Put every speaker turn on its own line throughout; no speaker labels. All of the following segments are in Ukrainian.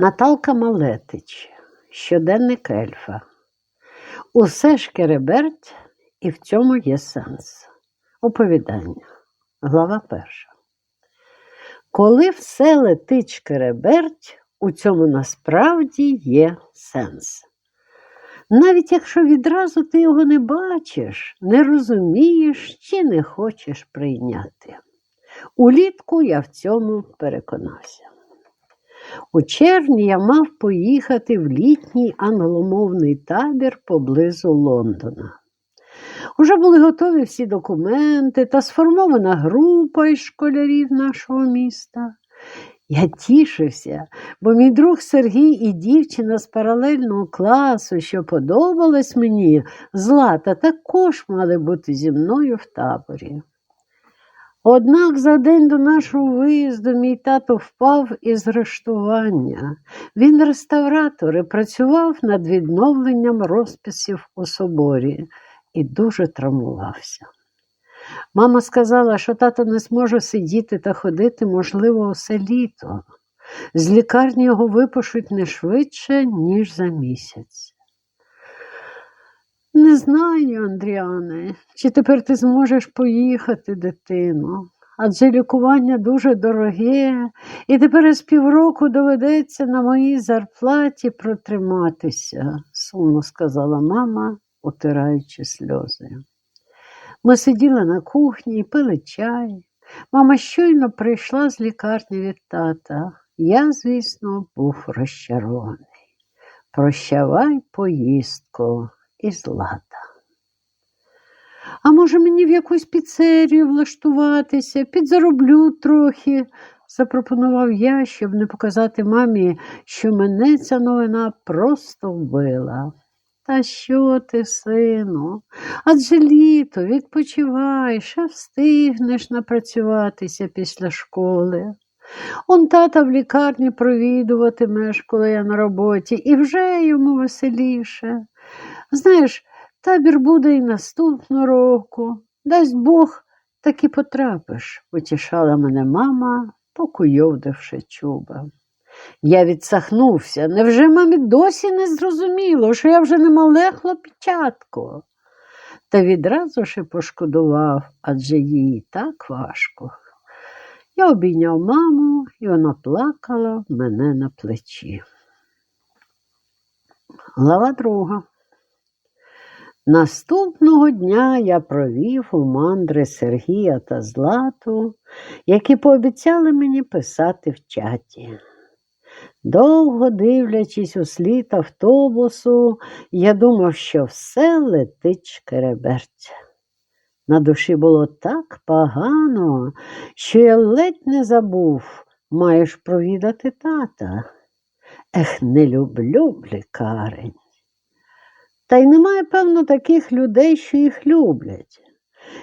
Наталка Малетич, щоденник ельфа. Усе ж кереберть, і в цьому є сенс. Оповідання. Глава перша. Коли все летить шкереберть, у цьому насправді є сенс. Навіть якщо відразу ти його не бачиш, не розумієш чи не хочеш прийняти. Улітку я в цьому переконався. У червні я мав поїхати в літній англомовний табір поблизу Лондона. Уже були готові всі документи та сформована група із школярів нашого міста. Я тішився, бо мій друг Сергій і дівчина з паралельного класу, що подобалась мені, Злата, також мали бути зі мною в таборі. Однак за день до нашого виїзду мій тато впав із рештування. Він реставратор і працював над відновленням розписів у соборі і дуже травмувався. Мама сказала, що тато не зможе сидіти та ходити, можливо, усе літо. З лікарні його випишуть не швидше, ніж за місяць. Не знаю, Андріане, чи тепер ти зможеш поїхати, дитино, адже лікування дуже дороге, і тепер із півроку доведеться на моїй зарплаті протриматися, сумно сказала мама, утираючи сльози. Ми сиділи на кухні і пили чай. Мама щойно прийшла з лікарні від тата. Я, звісно, був розчарований. Прощавай поїздку і злата. А може, мені в якусь піцерію влаштуватися, підзароблю трохи, запропонував я, щоб не показати мамі, що мене ця новина просто вбила. Та що ти, сину? Адже літо, відпочивай, ще встигнеш напрацюватися після школи. Он тата в лікарні провідуватимеш, коли я на роботі, і вже йому веселіше. Знаєш, табір буде і наступного року. Дасть Бог, так і потрапиш, утішала мене мама, покуйовдивши чуба. Я відсахнувся. Невже мамі досі не зрозуміло, що я вже не мале хлопчатко? Та відразу ж і пошкодував, адже їй так важко. Я обійняв маму, і вона плакала мене на плечі. Глава друга. Наступного дня я провів у мандри Сергія та Злату, які пообіцяли мені писати в чаті. Довго дивлячись у слід автобусу, я думав, що все летить шкереберть. На душі було так погано, що я ледь не забув, маєш провідати тата. Ех, не люблю лікарень. Та й немає, певно, таких людей, що їх люблять.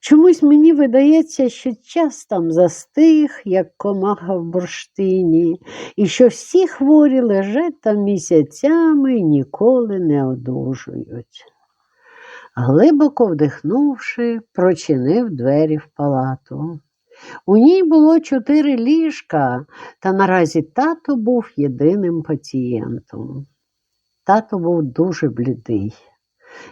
Чомусь мені видається, що час там застиг, як комаха в бурштині, і що всі хворі лежать там місяцями і ніколи не одужують. Глибоко вдихнувши, прочинив двері в палату. У ній було чотири ліжка, та наразі тато був єдиним пацієнтом. Тато був дуже блідий.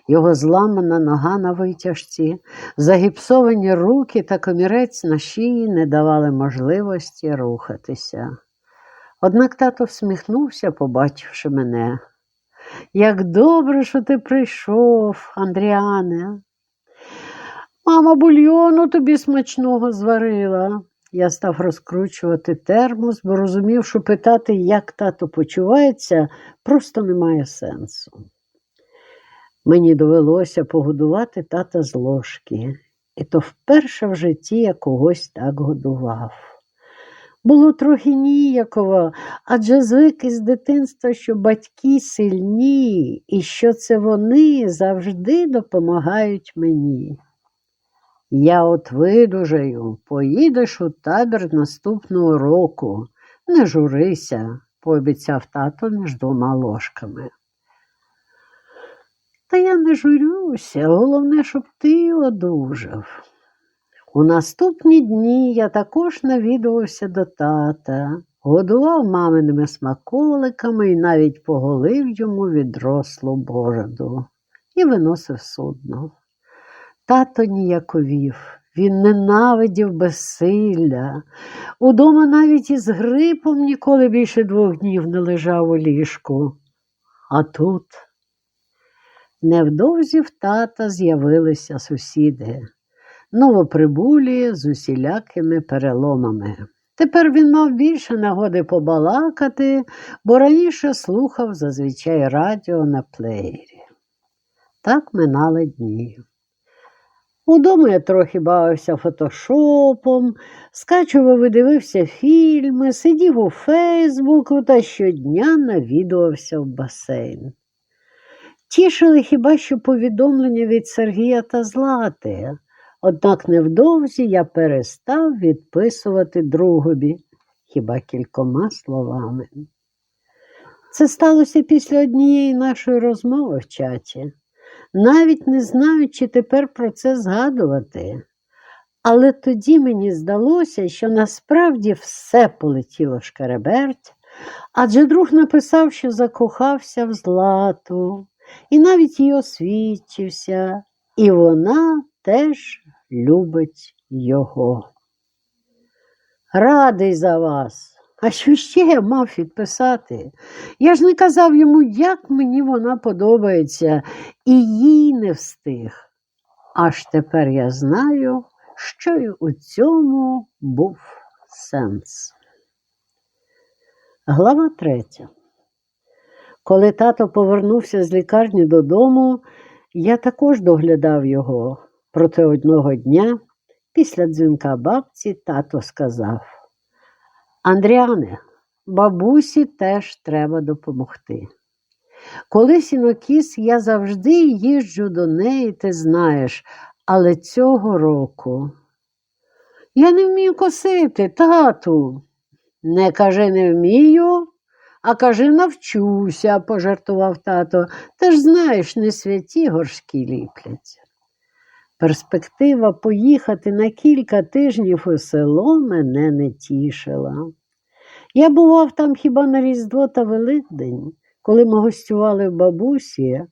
Його зламана нога на витяжці, загіпсовані руки та комірець на шиї не давали можливості рухатися. Однак тато всміхнувся, побачивши мене. Як добре, що ти прийшов, Андріане. Мама бульйону тобі смачного зварила. Я став розкручувати термос, бо розумів, що питати, як тато почувається, просто немає сенсу. Мені довелося погодувати тата з ложки, і то вперше в житті я когось так годував. Було трохи ніяково, адже звик із дитинства, що батьки сильні і що це вони завжди допомагають мені. Я от видужаю, поїдеш у табір наступного року. Не журися, пообіцяв тато між двома ложками. Та я не журюся, головне, щоб ти одужав. У наступні дні я також навідувався до тата. годував маминими смаколиками і навіть поголив йому відрослу бороду і виносив судно. Тато ніяковів, він ненавидів безсилля. Удома навіть із грипом ніколи більше двох днів не лежав у ліжку. А тут невдовзі в тата з'явилися сусіди, новоприбулі з усілякими переломами. Тепер він мав більше нагоди побалакати, бо раніше слухав зазвичай радіо на плеєрі. Так минали дні. Удома я трохи бавився фотошопом, скачував і дивився фільми, сидів у Фейсбуку та щодня навідувався в басейн. Тішили хіба що повідомлення від Сергія та Злати, однак невдовзі я перестав відписувати другові хіба кількома словами. Це сталося після однієї нашої розмови в чаті навіть не знаю, чи тепер про це згадувати. Але тоді мені здалося, що насправді все полетіло шкереберть, адже друг написав, що закохався в злату, і навіть їй освідчився, і вона теж любить його. Радий за вас. А що ще я мав відписати? Я ж не казав йому, як мені вона подобається, і їй не встиг. Аж тепер я знаю, що й у цьому був сенс. Глава третя. Коли тато повернувся з лікарні додому, я також доглядав його. Проте одного дня, після дзвінка бабці, тато сказав. Андріане, бабусі теж треба допомогти. Коли сінокіс, я завжди їжджу до неї, ти знаєш, але цього року. Я не вмію косити, тату. Не кажи не вмію, а кажи навчуся, пожартував тато. Ти ж знаєш, не святі горшки ліплять. Перспектива поїхати на кілька тижнів у село мене не тішила. Я бував там хіба на Різдво та Великдень, коли ми гостювали в бабусі,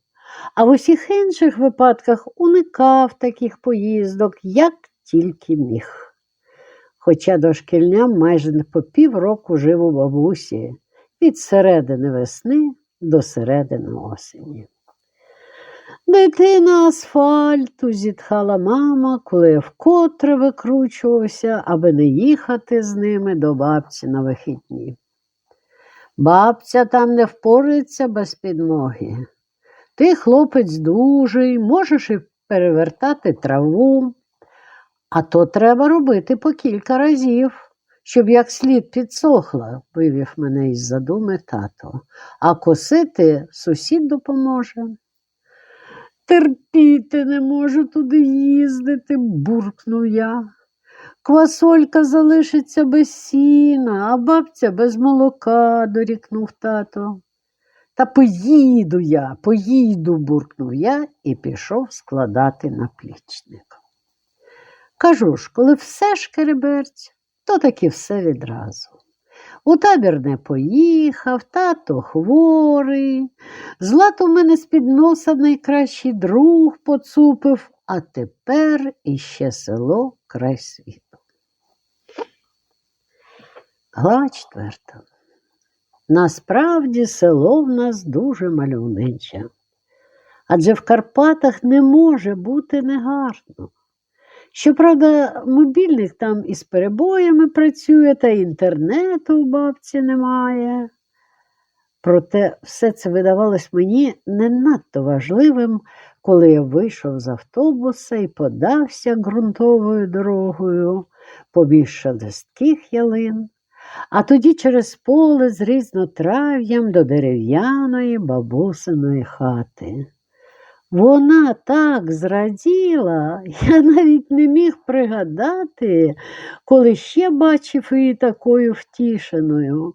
а в усіх інших випадках уникав таких поїздок, як тільки міг. Хоча дошкільням майже по півроку жив у бабусі від середини весни до середини осені. Дитина асфальту, зітхала мама, коли я вкотре викручувався, аби не їхати з ними до бабці на вихідні. Бабця там не впорається без підмоги. Ти, хлопець, дужий, можеш і перевертати траву, а то треба робити по кілька разів, щоб як слід підсохла, вивів мене із задуми тато, а косити сусід допоможе. Терпіти не можу туди їздити, буркнув я. Квасолька залишиться без сіна, а бабця без молока, дорікнув тато. Та поїду я, поїду, буркнув я і пішов складати наплічник. Кажу ж, коли все шкереберть, то таки все відразу. У табір не поїхав, тато хворий. Злато в мене з-під носа найкращий друг поцупив, а тепер іще село край світу. Глава четверта. Насправді село в нас дуже мальовниче, адже в Карпатах не може бути негарно. Щоправда, мобільник там із перебоями працює, та інтернету у бабці немає. Проте все це видавалось мені не надто важливим, коли я вийшов з автобуса і подався ґрунтовою дорогою побіж шелестких ялин, а тоді через поле з різнотрав'ям до дерев'яної бабусиної хати. Вона так зраділа, я навіть не міг пригадати, коли ще бачив її такою втішеною.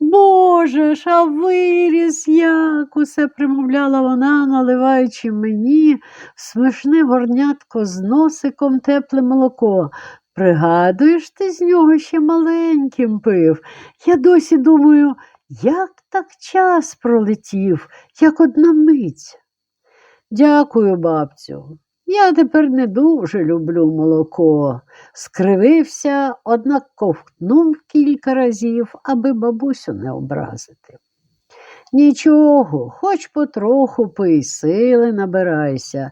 Боже ж, а виріс як, усе примовляла вона, наливаючи мені смішне горнятко з носиком тепле молоко. Пригадуєш, ти з нього ще маленьким пив. Я досі думаю, як так час пролетів, як одна мить. Дякую, бабцю. Я тепер не дуже люблю молоко. Скривився, однак ковтнув кілька разів, аби бабусю не образити. Нічого, хоч потроху пий, сили набирайся.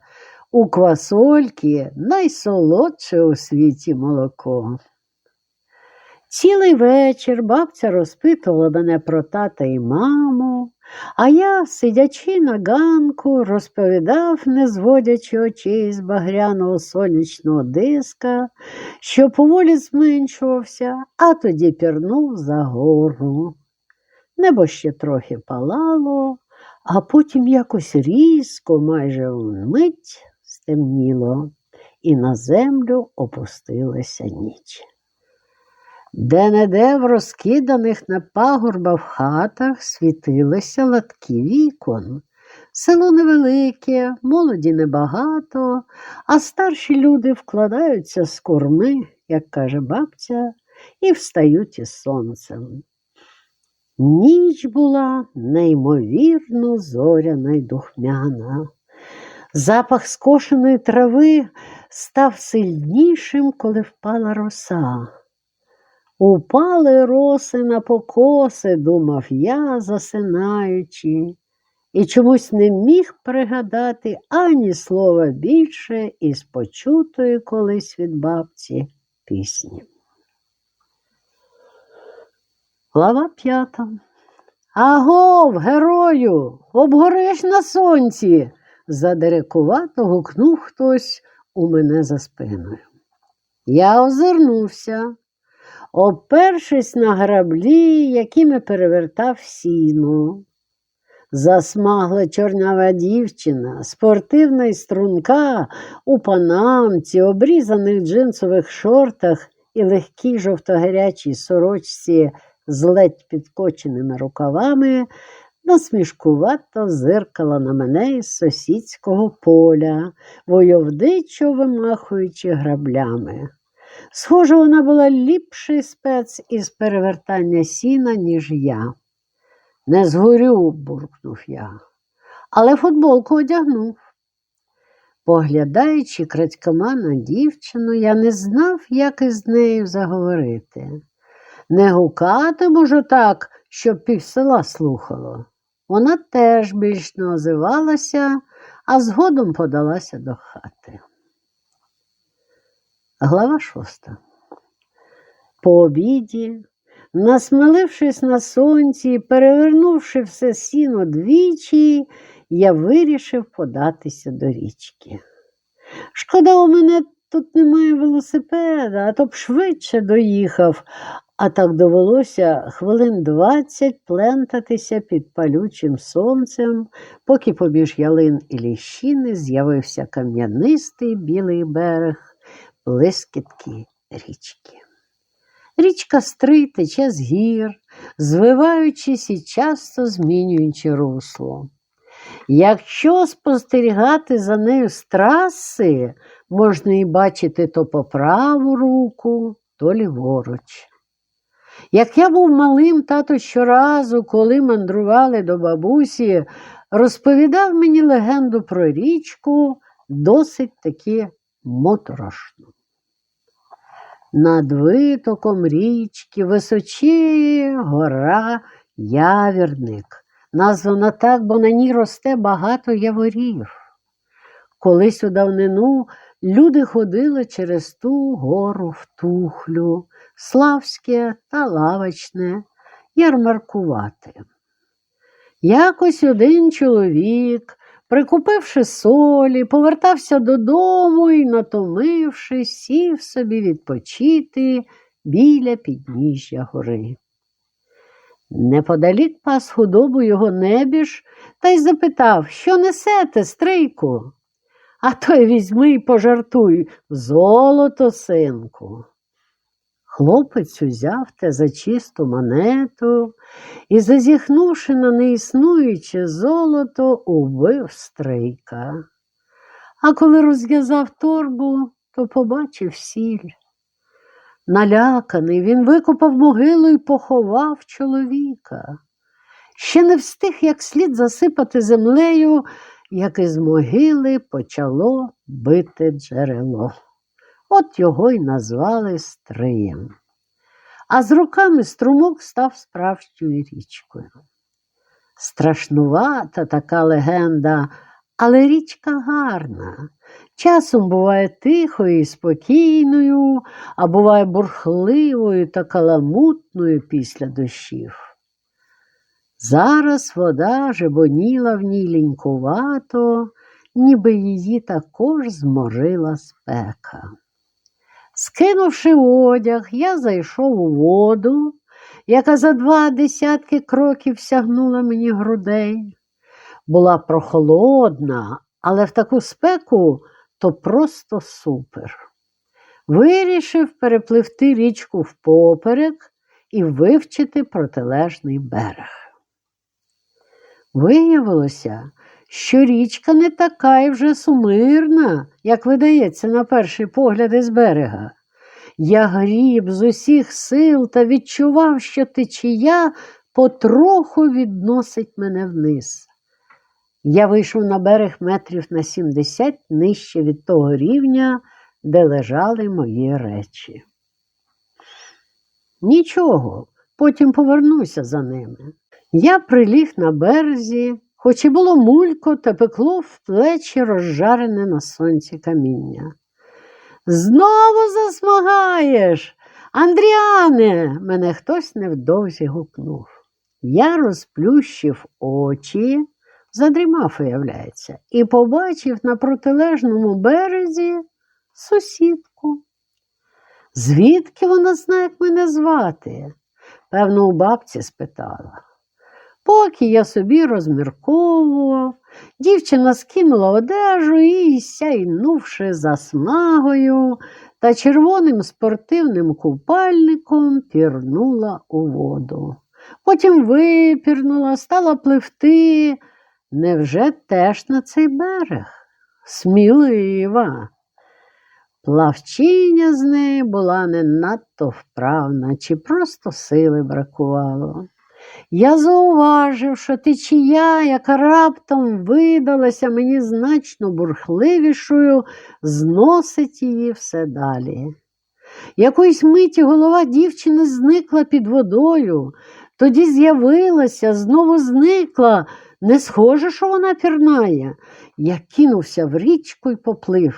У квасольки найсолодше у світі молоко. Цілий вечір бабця розпитувала мене про тата і маму, а я, сидячи на ганку, розповідав, не зводячи очей з багряного сонячного диска, що поволі зменшувався, а тоді пірнув за гору. Небо ще трохи палало, а потім якось різко, майже вмить стемніло, і на землю опустилася ніч. Де-не-де в розкиданих на пагорбах хатах світилися латки вікон. Село невелике, молоді небагато, а старші люди вкладаються з корми, як каже бабця, і встають із сонцем. Ніч була неймовірно зоряна й духмяна. Запах скошеної трави став сильнішим, коли впала роса. Упали роси на покоси, думав я, засинаючи, і чомусь не міг пригадати ані слова більше із почутої колись від бабці пісні. Глава п'ята. Агов, герою, обгориш на сонці, задерекувато гукнув хтось у мене за спиною. Я озирнувся, опершись на граблі, якими перевертав сіно. Засмагла чорнява дівчина, спортивна й струнка у панамці, обрізаних джинсових шортах і легкій жовтогарячій сорочці з ледь підкоченими рукавами, насмішкувато зиркала на мене із сусідського поля, войовдичо вимахуючи граблями. Схоже, вона була ліпший спец із перевертання сіна, ніж я. Не згорю, буркнув я, але футболку одягнув. Поглядаючи крадькома на дівчину, я не знав, як із нею заговорити. Не гукати можу так, щоб півсела слухало. Вона теж більш не озивалася, а згодом подалася до хати. Глава шоста. По обіді, насмелившись на сонці перевернувши все сіно двічі, я вирішив податися до річки. Шкода, у мене тут немає велосипеда, а то б швидше доїхав, а так довелося хвилин двадцять плентатися під палючим сонцем, поки поміж ялин і ліщини з'явився кам'янистий білий берег блискітки річки. Річка Стрий тече з гір, звиваючись і часто змінюючи русло. Якщо спостерігати за нею з траси, можна і бачити то по праву руку, то ліворуч. Як я був малим, тато щоразу, коли мандрували до бабусі, розповідав мені легенду про річку досить таки моторошну. Над витоком річки височіє гора Явірник, названа так, бо на ній росте багато яворів. Колись у давнину люди ходили через ту гору в тухлю, славське та лавочне, ярмаркувати. Якось один чоловік Прикупивши солі, повертався додому і, натомившись, сів собі відпочити біля підніжжя гори. Неподалік пас худобу його небіж та й запитав, що несете, стрийку? А той візьми й пожартуй золото, синку. Хлопець узяв те за чисту монету і, зазіхнувши на неіснуюче золото, убив стрийка. А коли розв'язав торбу, то побачив сіль. Наляканий, він викопав могилу і поховав чоловіка. Ще не встиг як слід засипати землею, як із могили почало бити джерело. От його й назвали Стриєм. А з роками струмок став справжньою річкою. Страшнувата така легенда, але річка гарна. Часом буває тихою і спокійною, а буває бурхливою та каламутною після дощів. Зараз вода жебоніла в ній лінькувато, ніби її також зморила спека. Скинувши одяг, я зайшов у воду, яка за два десятки кроків сягнула мені грудей. Була прохолодна, але в таку спеку то просто супер. Вирішив перепливти річку впоперек і вивчити протилежний берег. Виявилося, що річка не така і вже сумирна, як видається на перший погляд із берега. Я гріб з усіх сил та відчував, що течія потроху відносить мене вниз. Я вийшов на берег метрів на сімдесят нижче від того рівня, де лежали мої речі. Нічого, потім повернуся за ними. Я приліг на березі, хоч і було мулько та пекло в плечі розжарене на сонці каміння. Знову засмагаєш. Андріане, мене хтось невдовзі гукнув. Я розплющив очі, задрімав, виявляється, і побачив на протилежному березі сусідку. Звідки вона знає, як мене звати? Певно, у бабці спитала. Поки я собі розмірковував, дівчина скинула одежу і, сяйнувши засмагою та червоним спортивним купальником, пірнула у воду. Потім випірнула, стала пливти. Невже теж на цей берег? Смілива. Плавчиня з неї була не надто вправна, чи просто сили бракувало. Я зауважив, що течія, яка раптом видалася мені значно бурхливішою, зносить її все далі. Якоїсь миті голова дівчини зникла під водою, тоді з'явилася, знову зникла. Не схоже, що вона пірнає. Я кинувся в річку і поплив.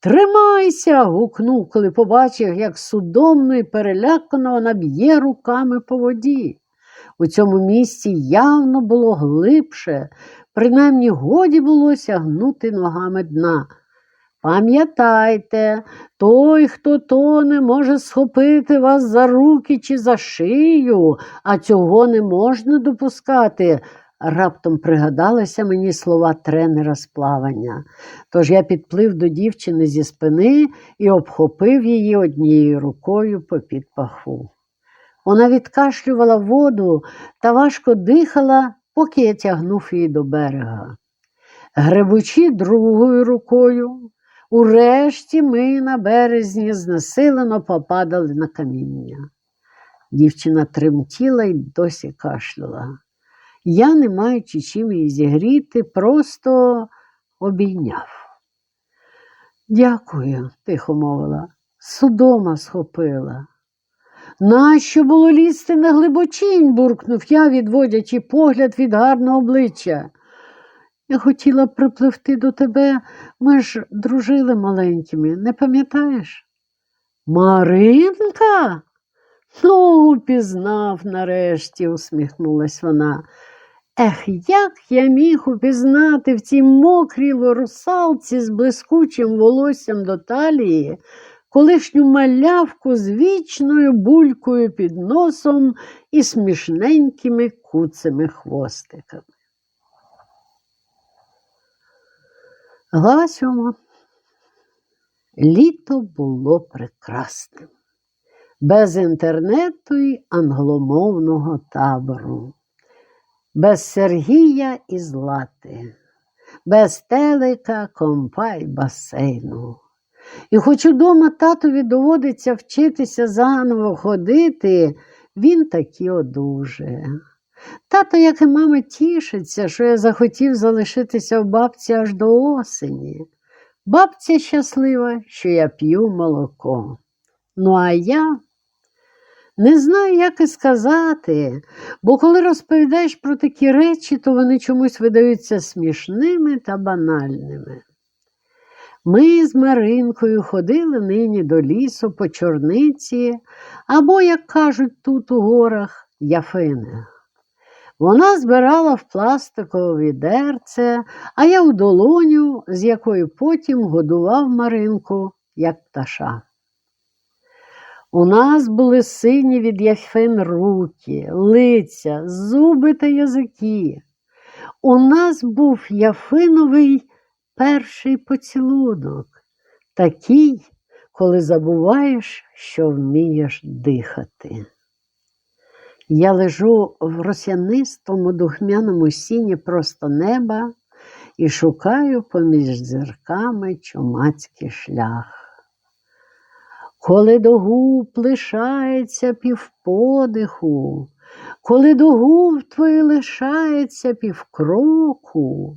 Тримайся. гукнув, коли побачив, як судомно і перелякано вона б'є руками по воді. У цьому місці явно було глибше, принаймні годі було сягнути ногами дна. Пам'ятайте, той, хто тоне, може схопити вас за руки чи за шию, а цього не можна допускати. Раптом пригадалися мені слова тренера з плавання. Тож я підплив до дівчини зі спини і обхопив її однією рукою попід паху. Вона відкашлювала воду та важко дихала, поки я тягнув її до берега. Гребучи другою рукою, урешті ми на березні знесилено попадали на каміння. Дівчина тремтіла й досі кашляла. Я, не маючи чим її зігріти, просто обійняв. Дякую, тихо мовила, судома схопила. Нащо було лізти на глибочінь? буркнув я, відводячи погляд від гарного обличчя. Я хотіла припливти до тебе, ми ж дружили маленькими, не пам'ятаєш? Маринка? Ну, упізнав нарешті, усміхнулась вона. Ех, як я міг упізнати в цій мокрій русалці з блискучим волоссям до талії, колишню малявку з вічною булькою під носом і смішненькими куцими хвостиками. Глава. Літо було прекрасним, без інтернету й англомовного табору, без Сергія і Злати, без телека, компа й басейну. І хоч удома татові доводиться вчитися заново ходити, він таки одужає. Тато, як і мама, тішиться, що я захотів залишитися в бабці аж до осені. Бабця щаслива, що я п'ю молоко. Ну, а я не знаю, як і сказати, бо коли розповідаєш про такі речі, то вони чомусь видаються смішними та банальними. Ми з Маринкою ходили нині до лісу по чорниці, або, як кажуть тут у горах, яфини. Вона збирала в пластикове відерце, а я у долоню, з якою потім годував Маринку, як пташа. У нас були сині від яфин руки, лиця, зуби та язики. У нас був яфиновий перший поцілунок, такий, коли забуваєш, що вмієш дихати. Я лежу в росянистому духмяному сіні просто неба і шукаю поміж дзерками чумацький шлях. Коли до губ лишається півподиху, коли до губ твої лишається півкроку,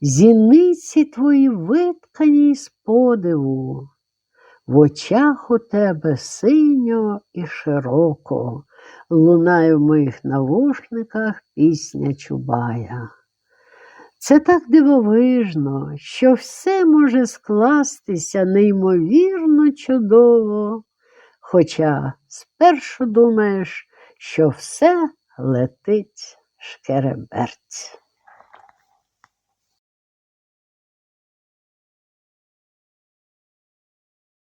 зіниці твої виткані з подиву, в очах у тебе синьо і широко лунає в моїх навушниках пісня Чубая. Це так дивовижно, що все може скластися неймовірно чудово, хоча спершу думаєш, що все летить шкереберть.